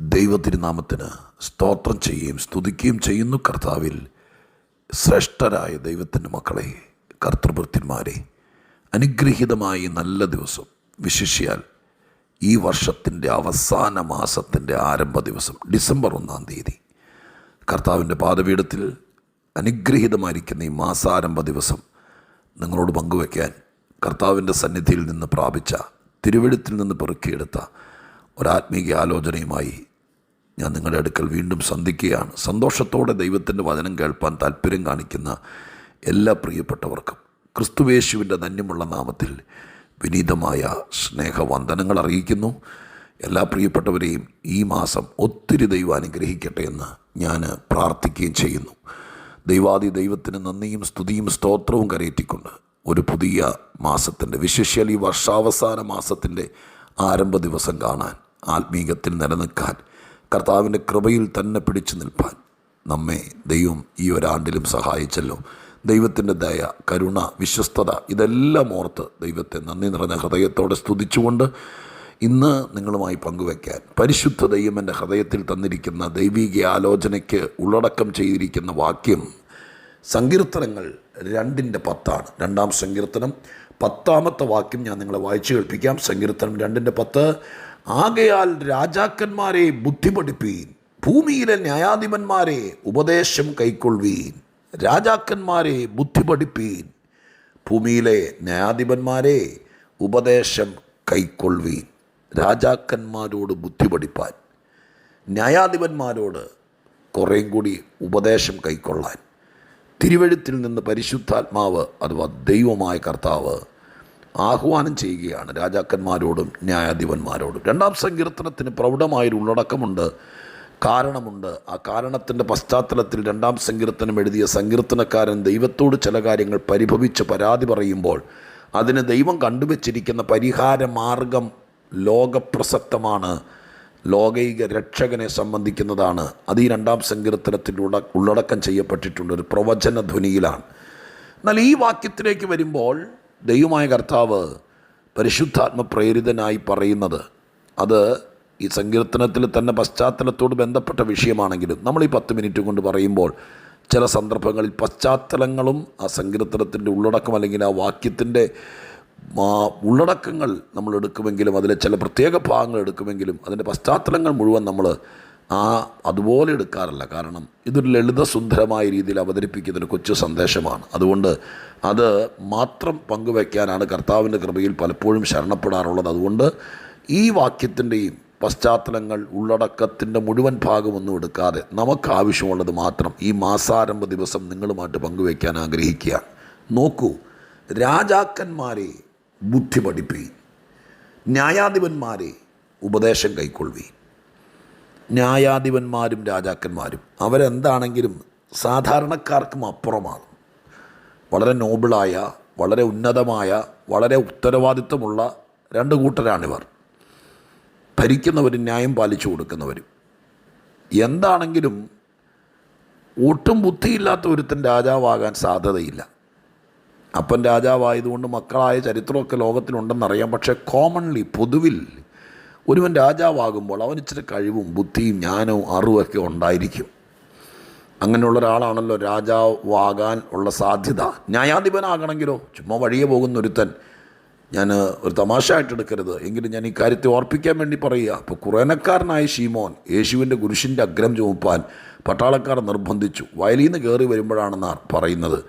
ദൈവത്തിരുനാമത്തിന് സ്തോത്രം ചെയ്യുകയും സ്തുതിക്കുകയും ചെയ്യുന്നു. കർത്താവിൽ ശ്രേഷ്ഠരായ ദൈവത്തിന്റെ മക്കളെ കർത്തൃഭൃത്യന്മാരെ അനുഗ്രഹീതമായി നല്ല ദിവസം വിശിഷ്യാൽ ഈ വർഷത്തിന്റെ അവസാന മാസത്തിന്റെ ആരംഭ ദിവസം ഡിസംബർ ഒന്നാം തീയതി. കർത്താവിന്റെ പാദപീഠത്തിൽ അനുഗ്രഹീതമായിരിക്കുന്ന ഈ മാസാരംഭ ദിവസം നിങ്ങളോട് പങ്കുവയ്ക്കാൻ കർത്താവിന്റെ സന്നിധിയിൽ നിന്ന് പ്രാപിച്ച തിരുവെടുത്തിൽ നിന്ന് പെറുക്കിയെടുത്ത ഒരാത്മീക ആലോചനയുമായി ഞാൻ നിങ്ങളുടെ അടുക്കൽ വീണ്ടും സന്ധിക്കുകയാണ്. സന്തോഷത്തോടെ ദൈവത്തിന്റെ വചനം കേൾപ്പാൻ താല്പര്യം കാണിക്കുന്ന എല്ലാ പ്രിയപ്പെട്ടവർക്കും ക്രിസ്തുവേശുവിന്റെ ധന്യമുള്ള നാമത്തിൽ വിനീതമായ സ്നേഹവന്ദനങ്ങൾ അറിയിക്കുന്നു. എല്ലാ പ്രിയപ്പെട്ടവരെയും ഈ മാസം ഒത്തിരി ദൈവം അനുഗ്രഹിക്കട്ടെ എന്ന് ഞാൻ പ്രാർത്ഥിക്കുകയും ചെയ്യുന്നു. ദൈവാദി ദൈവത്തിന് നന്ദിയും സ്തുതിയും സ്തോത്രവും കരയറ്റിക്കൊണ്ട് ഒരു പുതിയ മാസത്തിന്റെ വിശേഷാൽ ഈ വർഷാവസാന മാസത്തിന്റെ ആരംഭ ദിവസം കാണാൻ ആത്മീകത്തിൽ നിലനിൽക്കാൻ കർത്താവിന്റെ കൃപയിൽ തന്നെ പിടിച്ചു നിൽപ്പാൻ നമ്മെ ദൈവം ഈ ഒരാണ്ടിലും സഹായിച്ചല്ലോ. ദൈവത്തിന്റെ ദയ കരുണ വിശ്വസ്തത ഇതെല്ലാം ഓർത്ത് ദൈവത്തെ നന്ദി നിറഞ്ഞ ഹൃദയത്തോടെ സ്തുതിച്ചുകൊണ്ട് ഇന്ന് നിങ്ങളുമായി പങ്കുവയ്ക്കാൻ പരിശുദ്ധ ദൈവം എന്റെ ഹൃദയത്തിൽ തന്നിരിക്കുന്ന ദൈവീക ആലോചനയ്ക്ക് ഉള്ളടക്കം ചെയ്തിരിക്കുന്ന വാക്യം സങ്കീർത്തനങ്ങൾ രണ്ടിന്റെ പത്താണ്. രണ്ടാം സങ്കീർത്തനം പത്താമത്തെ വാക്യം ഞാൻ നിങ്ങളെ വായിച്ചു കേൾപ്പിക്കാം. സങ്കീർത്തനം രണ്ടിന്റെ പത്ത് ആകയാൽ രാജാക്കന്മാരെ ബുദ്ധി പഠിപ്പീൻ ഭൂമിയിലെ ന്യായാധിപന്മാരെ ഉപദേശം കൈക്കൊള്ളുവീൻ. രാജാക്കന്മാരെ ബുദ്ധി പഠിപ്പീൻ ഭൂമിയിലെ ന്യായാധിപന്മാരെ ഉപദേശം കൈക്കൊള്ളുവീൻ. രാജാക്കന്മാരോട് ബുദ്ധി പഠിപ്പാൻ ന്യായാധിപന്മാരോട് കുറേയും കൂടി ഉപദേശം കൈക്കൊള്ളാൻ. തിരുവഴുത്തിൽ നിന്ന് പരിശുദ്ധാത്മാവ് അഥവാ ദൈവമായ കർത്താവ് ആഹ്വാനം ചെയ്യുകയാണ്. രാജാക്കന്മാരോടും ന്യായാധിപന്മാരോടും. രണ്ടാം സങ്കീർത്തനത്തിന് പ്രൗഢമായൊരു ഉള്ളടക്കമുണ്ട് കാരണമുണ്ട്. ആ കാരണത്തിന്റെ പശ്ചാത്തലത്തിൽ രണ്ടാം സങ്കീർത്തനം എഴുതിയ സങ്കീർത്തനക്കാരൻ ദൈവത്തോട് ചില കാര്യങ്ങൾ പരിഭവിച്ച് പരാതി പറയുമ്പോൾ അതിന് ദൈവം കണ്ടുവച്ചിരിക്കുന്ന പരിഹാര മാർഗം ലോകപ്രസക്തമാണ്. ലോകൈക രക്ഷകനെ സംബന്ധിക്കുന്നതാണ്. അത് ഈ രണ്ടാം സങ്കീർത്തനത്തിലൂടെ ഉള്ളടക്കം ചെയ്യപ്പെട്ടിട്ടുണ്ട് ഒരു പ്രവചന ധ്വനിയിലാണ് എന്നാൽ ഈ വാക്യത്തിലേക്ക് വരുമ്പോൾ ദൈവമായ കർത്താവ് പരിശുദ്ധാത്മ പ്രേരിതനായി പറയുന്നത് അത് ഈ സങ്കീർത്തനത്തിൽ തന്നെ പശ്ചാത്തലത്തോട് ബന്ധപ്പെട്ട വിഷയമാണെങ്കിലും നമ്മൾ ഈ പത്ത് മിനിറ്റ് കൊണ്ട് പറയുമ്പോൾ ചില സന്ദർഭങ്ങളിൽ പശ്ചാത്തലങ്ങളും ആ സങ്കീർത്തനത്തിന്റെ ഉള്ളടക്കം അല്ലെങ്കിൽ ആ വാക്യത്തിന്റെ ഉള്ളടക്കങ്ങൾ നമ്മൾ എടുക്കുമെങ്കിലും അതിലെ ചില പ്രത്യേക ഭാഗങ്ങൾ എടുക്കുമെങ്കിലും അതിന്റെ പശ്ചാത്തലങ്ങൾ മുഴുവൻ നമ്മൾ ആ അതുപോലെ എടുക്കാറില്ല. കാരണം ഇതൊരു ലളിതസുന്ദരമായ രീതിയിൽ അവതരിപ്പിക്കുന്ന ഒരു കൊച്ചു സന്ദേശമാണ്. അതുകൊണ്ട് അത് മാത്രം പങ്കുവയ്ക്കാനാണ് കർത്താവിന്റെ കൃപയിൽ പലപ്പോഴും ശരണപ്പെടാറുള്ളത്. അതുകൊണ്ട് ഈ വാക്യത്തിന്റെയും പശ്ചാത്തലങ്ങൾ ഉള്ളടക്കത്തിന്റെ മുഴുവൻ ഭാഗമൊന്നും എടുക്കാതെ നമുക്ക് ആവശ്യമുള്ളത് മാത്രം ഈ മാസാരംഭ ദിവസം നിങ്ങളുമായിട്ട് പങ്കുവയ്ക്കാൻ ആഗ്രഹിക്കുകയാണ്. നോക്കൂ രാജാക്കന്മാരെ ബുദ്ധി പഠിപ്പി ന്യായാധിപന്മാരെ ഉപദേശം കൈക്കൊള്ളുവി ന്യായാധിപന്മാരും രാജാക്കന്മാരും. അവരെന്താണെങ്കിലും സാധാരണക്കാർക്കും അപ്പുറമാണ്. വളരെ നോബിളായ വളരെ ഉന്നതമായ വളരെ ഉത്തരവാദിത്വമുള്ള രണ്ട് കൂട്ടരാണിവർ. ഭരിക്കുന്നവരും ന്യായം പാലിച്ചു കൊടുക്കുന്നവരും. എന്താണെങ്കിലും ഒട്ടും ബുദ്ധിയില്ലാത്ത ഒരുത്തൻ രാജാവാകാൻ സാധ്യതയില്ല. അപ്പൻ രാജാവായതുകൊണ്ട് മക്കളായ ചരിത്രമൊക്കെ ലോകത്തിലുണ്ടെന്നറിയാം. പക്ഷേ കോമൺലി പൊതുവിൽ ഒരുവൻ രാജാവാകുമ്പോൾ അവൻ ഇച്ചിരി കഴിവും ബുദ്ധിയും ജ്ഞാനവും അറിവൊക്കെ ഉണ്ടായിരിക്കും. അങ്ങനെയുള്ള ഒരാളാണല്ലോ രാജാവാകാൻ ഉള്ള സാധ്യത. ന്യായാധിപനാകണമെങ്കിലോ? ചുമ്മാ വഴിയെ പോകുന്ന ഒരുത്തൻ ഞാൻ ഒരു തമാശയായിട്ട് എടുക്കരുത്. എങ്കിലും ഞാൻ ഈ കാര്യത്തെ ഓർപ്പിക്കാൻ വേണ്ടി പറയുക. അപ്പോൾ കുറേനക്കാരനായ ഷീമോൻ യേശുവിന്റെ കുരിശിന്റെ അഗ്രം ചുമപ്പാൻ പട്ടാളക്കാർ നിർബന്ധിച്ചു. വയലിൽ നിന്ന് കയറി വരുമ്പോഴാണെന്നാണ് പറയുന്നത്.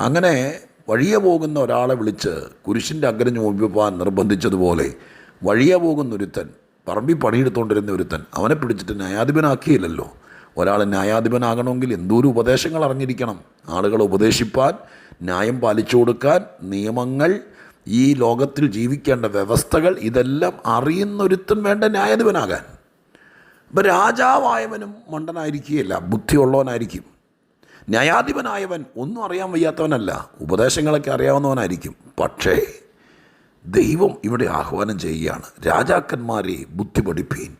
അങ്ങനെ വഴിയെ പോകുന്ന ഒരാളെ വിളിച്ച് കുരിശിന്റെ അഗ്രം ചുമപ്പിപ്പാൻ നിർബന്ധിച്ചതുപോലെ വഴിയെ പോകുന്ന ഒരുത്തൻ പറമ്പിൽ പണിയെടുത്തുകൊണ്ടിരുന്ന ഒരുത്തൻ അവനെ പിടിച്ചിട്ട് ന്യായാധിപനാക്കിയില്ലല്ലോ. ഒരാൾ ന്യായാധിപനാകണമെങ്കിൽ എന്തോരം ഉപദേശങ്ങൾ അറിഞ്ഞിരിക്കണം. ആളുകളെ ഉപദേശിപ്പാൻ ന്യായം പാലിച്ചു കൊടുക്കാൻ നിയമങ്ങൾ ഈ ലോകത്തിൽ ജീവിക്കേണ്ട വ്യവസ്ഥകൾ ഇതെല്ലാം അറിയുന്നൊരുത്തൻ വേണ്ട ന്യായാധിപനാകാൻ. ഇപ്പം രാജാവായവനും മണ്ടനായിരിക്കുകയില്ല ബുദ്ധിയുള്ളവനായിരിക്കും. ന്യായാധിപനായവൻ ഒന്നും അറിയാൻ വയ്യാത്തവനല്ല ഉപദേശങ്ങളൊക്കെ അറിയാവുന്നവനായിരിക്കും. പക്ഷേ ദൈവം ഇവിടെ ആഹ്വാനം ചെയ്യുകയാണ്. രാജാക്കന്മാരെ ബുദ്ധി പഠിപ്പീൻ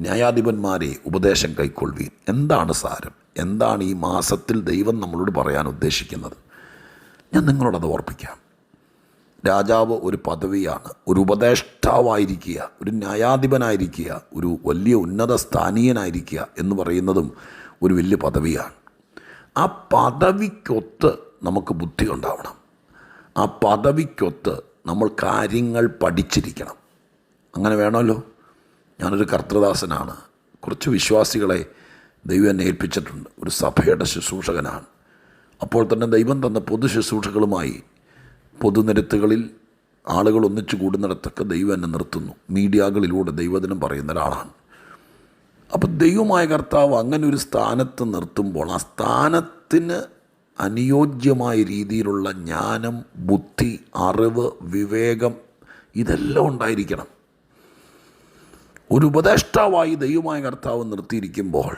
ന്യായാധിപന്മാരെ ഉപദേശം കൈക്കൊള്ളുവീൻ. എന്താണ് സാരം? എന്താണ് ഈ മാസത്തിൽ ദൈവം നമ്മളോട് പറയാൻ ഉദ്ദേശിക്കുന്നത്? ഞാൻ നിങ്ങളോടത് ഓർപ്പിക്കാം. രാജാവ് ഒരു പദവിയാണ് ഒരു ഉപദേഷ്ടാവായിരിക്കുക ഒരു ന്യായാധിപനായിരിക്കുക ഒരു വലിയ ഉന്നത സ്ഥാനീയനായിരിക്കുക എന്ന് പറയുന്നതും ഒരു വലിയ പദവിയാണ്. ആ പദവിക്കൊത്ത് നമുക്ക് ബുദ്ധി ഉണ്ടാവണം. ആ പദവിക്കൊത്ത് നമ്മൾ കാര്യങ്ങൾ പഠിച്ചിരിക്കണം. അങ്ങനെ വേണമല്ലോ? ഞാനൊരു കർത്തൃദാസനാണ്. കുറച്ച് വിശ്വാസികളെ ദൈവം എന്നെ ഏൽപ്പിച്ചിട്ടുണ്ട്. ഒരു സഭയുടെ ശുശ്രൂഷകനാണ്. അപ്പോൾ തന്നെ ദൈവം തന്ന പൊതു ശുശ്രൂഷകളുമായി പൊതുനിരത്തുകളിൽ ആളുകൾ ഒന്നിച്ചു കൂടുന്നിടത്തൊക്കെ ദൈവം എന്നെ നിർത്തുന്നു. മീഡിയകളിലൂടെ ദൈവദിനം പറയുന്ന ഒരാളാണ്. അപ്പോൾ ദൈവമായ കർത്താവ് അങ്ങനെ ഒരു സ്ഥാനത്ത് നിർത്തുമ്പോൾ ആ സ്ഥാനത്തിന് അനുയോജ്യമായ രീതിയിലുള്ള ജ്ഞാനം ബുദ്ധി അറിവ് വിവേകം ഇതെല്ലാം ഉണ്ടായിരിക്കണം. ഒരു ഉപദേഷ്ടാവായി ദൈവമായ കർത്താവ് നിർത്തിയിരിക്കുമ്പോൾ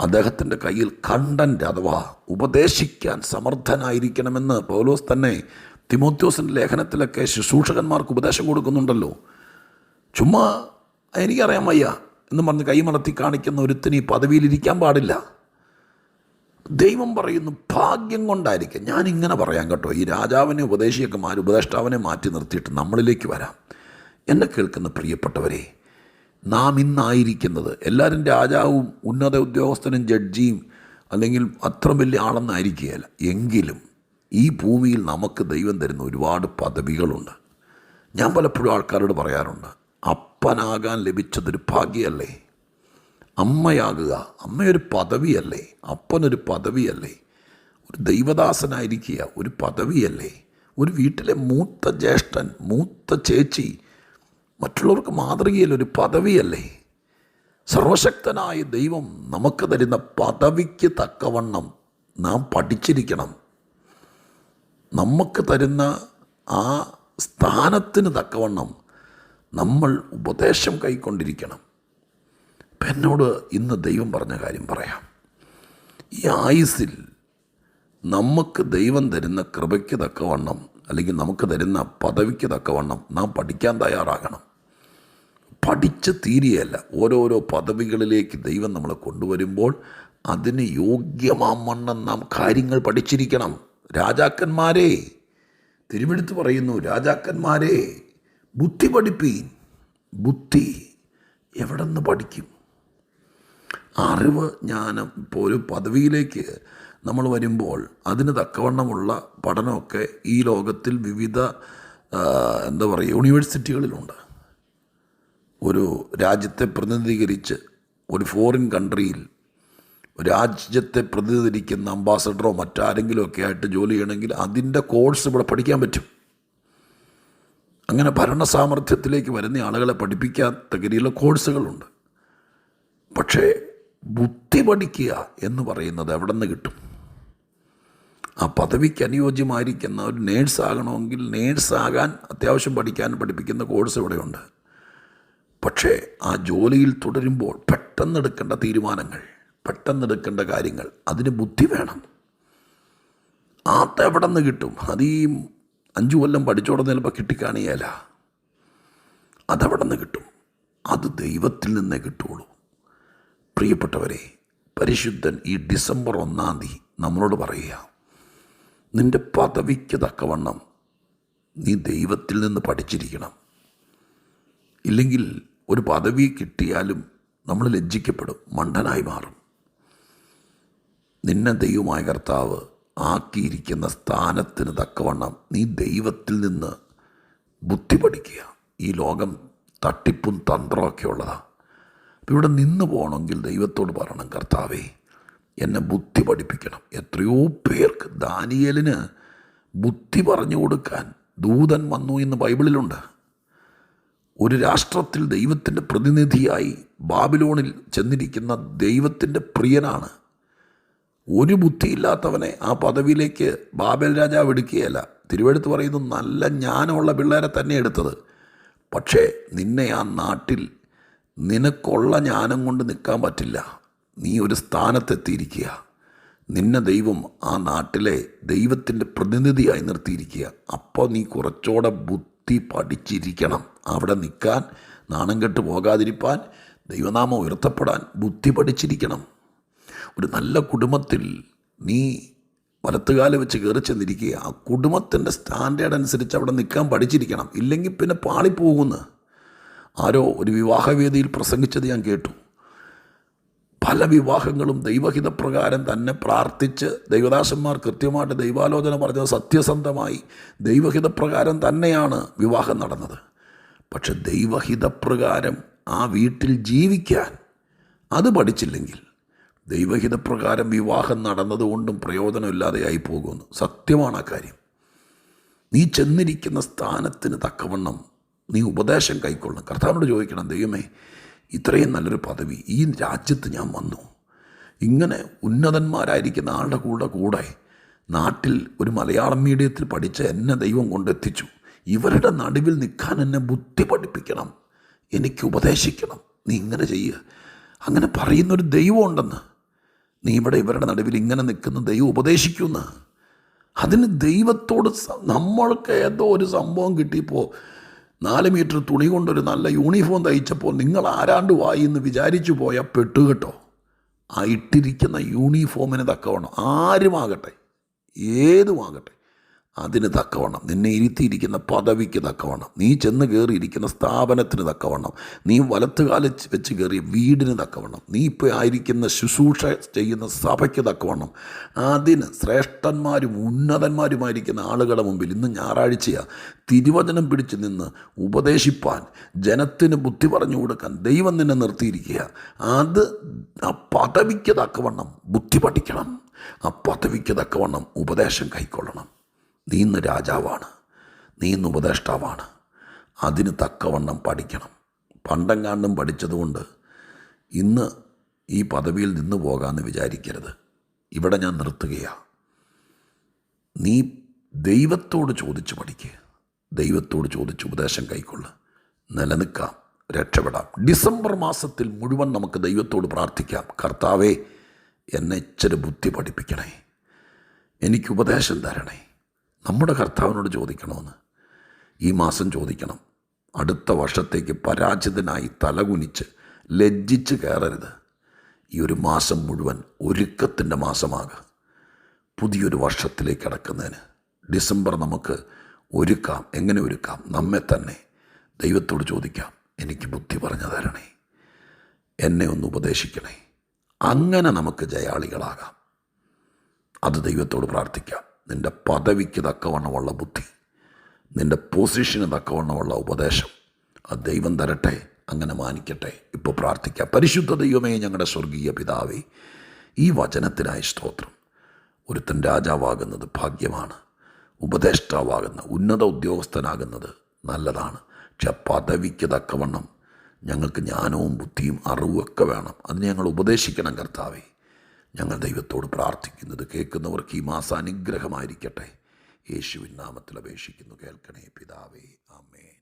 അദ്ദേഹത്തിന്റെ കയ്യിൽ കണ്ടന്റ് അഥവാ ഉപദേശിക്കാൻ സമർത്ഥനായിരിക്കണമെന്ന് പൗലോസ് തന്നെ തിമോത്യോസിന്റെ ലേഖനത്തിലൊക്കെ ശുശ്രൂഷകന്മാർക്ക് ഉപദേശം കൊടുക്കുന്നുണ്ടല്ലോ. ചുമ്മാ എനിക്കറിയാൻ വയ്യ എന്ന് പറഞ്ഞ് കൈമലർത്തി കാണിക്കുന്ന ഒരുത്തിന് ഈ പദവിയിലിരിക്കാൻ പാടില്ല. ദൈവം പറയുന്നു ഭാഗ്യം കൊണ്ടായിരിക്കും. ഞാൻ ഇങ്ങനെ പറയാം കേട്ടോ. ഈ രാജാവിനെ ഉപദേശിയൊക്കെ മാറി ഉപദേഷ്ടാവിനെ മാറ്റി നിർത്തിയിട്ട് നമ്മളിലേക്ക് വരാം. എന്നെ കേൾക്കുന്ന പ്രിയപ്പെട്ടവരെ നാം ഇന്നായിരിക്കുന്നത് എല്ലാവരും രാജാവും ഉന്നത ഉദ്യോഗസ്ഥനും ജഡ്ജിയും അല്ലെങ്കിൽ അത്ര വലിയ ആളെന്നായിരിക്കുകയല്ല. എങ്കിലും ഈ ഭൂമിയിൽ നമുക്ക് ദൈവം തരുന്ന ഒരുപാട് പദവികളുണ്ട്. ഞാൻ പലപ്പോഴും ആൾക്കാരോട് പറയാറുണ്ട് അപ്പനാകാൻ ലഭിച്ചതൊരു ഭാഗ്യമല്ലേ? അമ്മയാകുക. അമ്മയൊരു പദവിയല്ലേ? അപ്പനൊരു പദവിയല്ലേ? ഒരു ദൈവദാസനായിരിക്കുക ഒരു പദവിയല്ലേ? ഒരു വീട്ടിലെ മൂത്ത ജ്യേഷ്ഠൻ മൂത്ത ചേച്ചി മറ്റുള്ളവർക്ക് മാതൃകയിൽ ഒരു പദവിയല്ലേ? സർവശക്തനായ ദൈവം നമുക്ക് തരുന്ന പദവിക്ക് തക്കവണ്ണം നാം പഠിച്ചിരിക്കണം. നമുക്ക് തരുന്ന ആ സ്ഥാനത്തിന് തക്കവണ്ണം നമ്മൾ ഉപദേശം കൈക്കൊണ്ടിരിക്കണം. ഇപ്പം എന്നോട് ഇന്ന് ദൈവം പറഞ്ഞ കാര്യം പറയാം. ഈ ആയുസിൽ നമുക്ക് ദൈവം തരുന്ന കൃപയ്ക്ക് തക്കവണ്ണം അല്ലെങ്കിൽ നമുക്ക് തരുന്ന പദവിക്ക് തക്കവണ്ണം നാം പഠിക്കാൻ തയ്യാറാകണം. പഠിച്ച് തീരുകയല്ല ഓരോരോ പദവികളിലേക്ക് ദൈവം നമ്മളെ കൊണ്ടുവരുമ്പോൾ അതിന് യോഗ്യമാമണ്ണം നാം കാര്യങ്ങൾ പഠിച്ചിരിക്കണം. രാജാക്കന്മാരെ തിരുവെടുത്ത് പറയുന്നു രാജാക്കന്മാരെ ബുദ്ധി പഠിപ്പീൻ. ബുദ്ധി എവിടെ നിന്ന് പഠിക്കും? അറിവ് ജ്ഞാനം ഇപ്പോൾ ഒരു പദവിയിലേക്ക് നമ്മൾ വരുമ്പോൾ അതിന് തക്കവണ്ണമുള്ള പഠനമൊക്കെ ഈ ലോകത്തിൽ വിവിധ എന്താ പറയുക യൂണിവേഴ്സിറ്റികളിലുണ്ട്. ഒരു രാജ്യത്തെ പ്രതിനിധീകരിച്ച് ഒരു ഫോറിൻ കൺട്രിയിൽ രാജ്യത്തെ പ്രതിനിധീകരിക്കുന്ന അംബാസഡറോ മറ്റാരെങ്കിലും ഒക്കെ ആയിട്ട് ജോലി ചെയ്യണമെങ്കിൽ അതിന്റെ കോഴ്സ് ഇവിടെ പഠിക്കാൻ പറ്റും. അങ്ങനെ ഭരണ സാമർഥ്യത്തിലേക്ക് വരുന്ന ആളുകളെ പഠിപ്പിക്കാത്ത രീതിയിലുള്ള കോഴ്സുകളുണ്ട്. പക്ഷേ ബുദ്ധി പഠിക്കുക എന്ന് പറയുന്നത് എവിടെ നിന്ന് കിട്ടും? ആ പദവിക്ക് അനുയോജ്യമായിരിക്കുന്ന ഒരു നേഴ്സ് ആകണമെങ്കിൽ നേഴ്സാകാൻ അത്യാവശ്യം പഠിക്കാൻ പഠിപ്പിക്കുന്ന കോഴ്സ് ഇവിടെയുണ്ട്. പക്ഷേ ആ ജോലിയിൽ തുടരുമ്പോൾ പെട്ടെന്നെടുക്കേണ്ട തീരുമാനങ്ങൾ പെട്ടെന്നെടുക്കേണ്ട കാര്യങ്ങൾ അതിന് ബുദ്ധി വേണം. അതെവിടെ നിന്ന് കിട്ടും? അത് ഈ അഞ്ചു കൊല്ലം പഠിച്ചോടെ ചിലപ്പോൾ കിട്ടിക്കാണിയല്ല അതെവിടെ നിന്ന് കിട്ടും? അത് ദൈവത്തിൽ നിന്നേ കിട്ടുള്ളൂ പ്രിയപ്പെട്ടവരെ പരിശുദ്ധൻ ഈ ഡിസംബർ ഒന്നാം തീയതി നമ്മളോട് പറയുക നിന്റെ പദവിക്ക് തക്കവണ്ണം നീ ദൈവത്തിൽ നിന്ന് പഠിച്ചിരിക്കണം. ഇല്ലെങ്കിൽ ഒരു പദവി കിട്ടിയാലും നമ്മൾ ലജ്ജിക്കപ്പെടും മണ്ടനായി മാറും. നിന്നെ ദൈവമായ കർത്താവ് ആക്കിയിരിക്കുന്ന സ്ഥാനത്തിന് തക്കവണ്ണം നീ ദൈവത്തിൽ നിന്ന് ബുദ്ധി പഠിക്കുക ഈ ലോകം തട്ടിപ്പും തന്ത്രമൊക്കെ ഉള്ളതാണ് ഇവിടെ നിന്ന് പോകണമെങ്കിൽ ദൈവത്തോട് പറയണം കർത്താവേ എന്നെ ബുദ്ധി പഠിപ്പിക്കണം. എത്രയോ പേർക്ക് ദാനിയലിന് ബുദ്ധി പറഞ്ഞു കൊടുക്കാൻ ദൂതൻ വന്നു എന്ന് ബൈബിളിലുണ്ട്. ഒരു രാഷ്ട്രത്തിൽ ദൈവത്തിന്റെ പ്രതിനിധിയായി ബാബിലോണിൽ ചെന്നിരിക്കുന്ന ദൈവത്തിന്റെ പ്രിയനാണ്. ഒരു ബുദ്ധിയില്ലാത്തവനെ ആ പദവിയിലേക്ക് ബാബൽ രാജാവ് എടുക്കുകയല്ല. തിരുവെടുത്ത് പറയുന്നത് നല്ല ജ്ഞാനമുള്ള പിള്ളേരെ തന്നെ എടുത്തത്. പക്ഷേ നിന്നെ ആ നാട്ടിൽ നിനക്കുള്ള ജ്ഞാനം കൊണ്ട് നിൽക്കാൻ പറ്റില്ല. നീ ഒരു സ്ഥാനത്തെത്തിയിരിക്കുക. നിന്നെ ദൈവം ആ നാട്ടിലെ ദൈവത്തിന്റെ പ്രതിനിധിയായി നിർത്തിയിരിക്കുക. അപ്പോൾ നീ കുറച്ചുകൂടെ ബുദ്ധി പഠിച്ചിരിക്കണം. അവിടെ നിൽക്കാൻ നാണം കെട്ട് പോകാതിരിപ്പാൻ ദൈവനാമം ഉയർത്തപ്പെടാൻ ബുദ്ധി പഠിച്ചിരിക്കണം. ഒരു നല്ല കുടുംബത്തിൽ നീ വലത്തുകാൽ വെച്ച് കയറി ചെന്നിരിക്കുക. ആ കുടുംബത്തിന്റെ സ്റ്റാൻഡേർഡ് അനുസരിച്ച് അവിടെ നിൽക്കാൻ പഠിച്ചിരിക്കണം. ഇല്ലെങ്കിൽ പിന്നെ പാളിപ്പോകുന്നു. ആരോ ഒരു വിവാഹവേദിയിൽ പ്രസംഗിച്ചത് ഞാൻ കേട്ടു. പല വിവാഹങ്ങളും ദൈവഹിതപ്രകാരം തന്നെ പ്രാർത്ഥിച്ച് ദൈവദാസന്മാർ കൃത്യമായിട്ട് ദൈവാലോചന പറഞ്ഞത് സത്യസന്ധമായി ദൈവഹിതപ്രകാരം തന്നെയാണ് വിവാഹം നടന്നത്. പക്ഷെ ദൈവഹിതപ്രകാരം ആ വീട്ടിൽ ജീവിക്കാൻ അത് പഠിച്ചില്ലെങ്കിൽ ദൈവഹിതപ്രകാരം വിവാഹം നടന്നതുകൊണ്ടും പ്രയോജനമില്ലാതെയായി പോകുന്നു സത്യമാണ് ആ കാര്യം. നീ ചെന്നിരിക്കുന്ന സ്ഥാനത്തിന് തക്കവണ്ണം നീ ഉപദേശം കൈക്കൊള്ളണം. കർത്താവിനോട് ചോദിക്കണം ദൈവമേ ഇത്രയും നല്ലൊരു പദവി ഈ രാജ്യത്ത് ഞാൻ വന്നു. ഇങ്ങനെ ഉന്നതന്മാരായിരിക്കുന്ന ആളുടെ കൂടെ കൂടെ നാട്ടിൽ ഒരു മലയാളം മീഡിയത്തിൽ പഠിച്ച എന്നെ ദൈവം കൊണ്ടെത്തിച്ചു. ഇവരുടെ നടുവിൽ നിൽക്കാൻ എന്നെ ബുദ്ധി പഠിപ്പിക്കണം. എനിക്ക് ഉപദേശിക്കണം. നീ ഇങ്ങനെ ചെയ്യുക അങ്ങനെ പറയുന്നൊരു ദൈവം ഉണ്ടെന്ന്. നീ ഇവിടെ ഇവരുടെ നടുവിൽ ഇങ്ങനെ നിൽക്കുന്ന ദൈവം ഉപദേശിക്കുന്ന അതിന് ദൈവത്തോട് നമ്മൾക്ക് ഏതോ ഒരു സംഭവം കിട്ടിയപ്പോൾ നാല് മീറ്റർ തുണി കൊണ്ടൊരു നല്ല യൂണിഫോം തയ്ച്ചപ്പോൾ നിങ്ങൾ ആരാണ്ട് വായി എന്ന് വിചാരിച്ചു പോയാൽ പെട്ടുകെട്ടോ ആ ഇട്ടിരിക്കുന്ന യൂണിഫോമിന് തക്കവണ്ണം ആരുമാകട്ടെ? ഏതുമാകട്ടെ? അതിന് തക്കവണ്ണം നിന്നെ ഇരുത്തിയിരിക്കുന്ന പദവിക്ക് തക്കവണ്ണം നീ ചെന്ന് കയറിയിരിക്കുന്ന സ്ഥാപനത്തിന് തക്കവണ്ണം നീ വലത്തുകാല വെച്ച് കയറിയ വീടിന് തക്കവണ്ണം നീ ഇപ്പോൾ ആയിരിക്കുന്ന ശുശ്രൂഷ ചെയ്യുന്ന സഭയ്ക്ക് തക്കവണ്ണം. അതിന് ശ്രേഷ്ഠന്മാരും ഉന്നതന്മാരുമായിരിക്കുന്ന ആളുകളുടെ മുമ്പിൽ ഇന്ന് ഞായറാഴ്ചയാണ് തിരുവചനം പിടിച്ചു നിന്ന് ഉപദേശിപ്പാൻ ജനത്തിന് ബുദ്ധി പറഞ്ഞു കൊടുക്കാൻ ദൈവം നിന്നെ നിർത്തിയിരിക്കുക അത് ആ പദവിക്ക് തക്കവണ്ണം ബുദ്ധി പഠിക്കണം ആ പദവിക്ക് തക്കവണ്ണം ഉപദേശം കൈക്കൊള്ളണം. നീ ഇന്ന് രാജാവാണ്. നീ ഇന്ന് ഉപദേഷ്ടാവാണ്. അതിന് തക്കവണ്ണം പഠിക്കണം. പണ്ടെങ്ങാണ്ടും പഠിച്ചതുകൊണ്ട് ഇന്ന് ഈ പദവിയിൽ നിന്ന് പോകാമെന്ന് വിചാരിക്കരുത്. ഇവിടെ ഞാൻ നിർത്തുകയാണ് നീ ദൈവത്തോട് ചോദിച്ച് പഠിക്കുക ദൈവത്തോട് ചോദിച്ച് ഉപദേശം കൈക്കൊള്ളുക നിലനിൽക്കാം. രക്ഷപ്പെടാം. ഡിസംബർ മാസത്തിൽ മുഴുവൻ നമുക്ക് ദൈവത്തോട് പ്രാർത്ഥിക്കാം. കർത്താവേ എന്നെ ഇച്ചിരി ബുദ്ധി പഠിപ്പിക്കണേ. എനിക്ക് ഉപദേശം തരണേ. നമ്മുടെ കർത്താവിനോട് ചോദിക്കണമെന്ന്. ഈ മാസം ചോദിക്കണം. അടുത്ത വർഷത്തേക്ക് പരാജിതനായി തലകുനിച്ച് ലജ്ജിച്ച് കയറരുത്. ഈ ഒരു മാസം മുഴുവൻ ഒരുക്കത്തിന്റെ മാസമാകുക. പുതിയൊരു വർഷത്തിലേക്ക് കടക്കുന്നതിന് ഡിസംബർ നമുക്ക് ഒരുക്കാം. എങ്ങനെ ഒരുക്കാം? നമ്മെ തന്നെ ദൈവത്തോട് ചോദിക്കാം. എനിക്ക് ബുദ്ധി പറഞ്ഞു തരണേ. എന്നെ ഒന്ന് ഉപദേശിക്കണേ. അങ്ങനെ നമുക്ക് ജയാളികളാകാം. അത് ദൈവത്തോട് പ്രാർത്ഥിക്കാം. നിന്റെ പദവിക്ക് തക്കവണ്ണമുള്ള ബുദ്ധി നിന്റെ പൊസിഷന് തക്കവണ്ണമുള്ള ഉപദേശം. ആ ദൈവം തരട്ടെ അങ്ങനെ മാനിക്കട്ടെ. ഇപ്പോൾ പ്രാർത്ഥിക്കാം. പരിശുദ്ധ ദൈവമേ ഞങ്ങളുടെ സ്വർഗീയ പിതാവേ ഈ വചനത്തിനായി സ്തോത്രം. ഒരുത്തൻ രാജാവാകുന്നത് ഭാഗ്യമാണ് ഉപദേഷ്ടാവാകുന്ന ഉന്നത ഉദ്യോഗസ്ഥനാകുന്നത് നല്ലതാണ്. പക്ഷെ പദവിക്ക് തക്കവണ്ണം ഞങ്ങൾക്ക് ജ്ഞാനവും ബുദ്ധിയും അറിവും ഒക്കെ വേണം. അതിന് ഞങ്ങൾ ഉപദേശിക്കണം കർത്താവേ. ഞങ്ങൾ ദൈവത്തോട് പ്രാർത്ഥിക്കുന്നത് കേൾക്കുന്നവർക്ക് ഈ മാസം അനുഗ്രഹമായിരിക്കട്ടെ യേശുവിൻ നാമത്തിൽ അപേക്ഷിക്കുന്നു കേൾക്കണേ പിതാവേ ആമേൻ.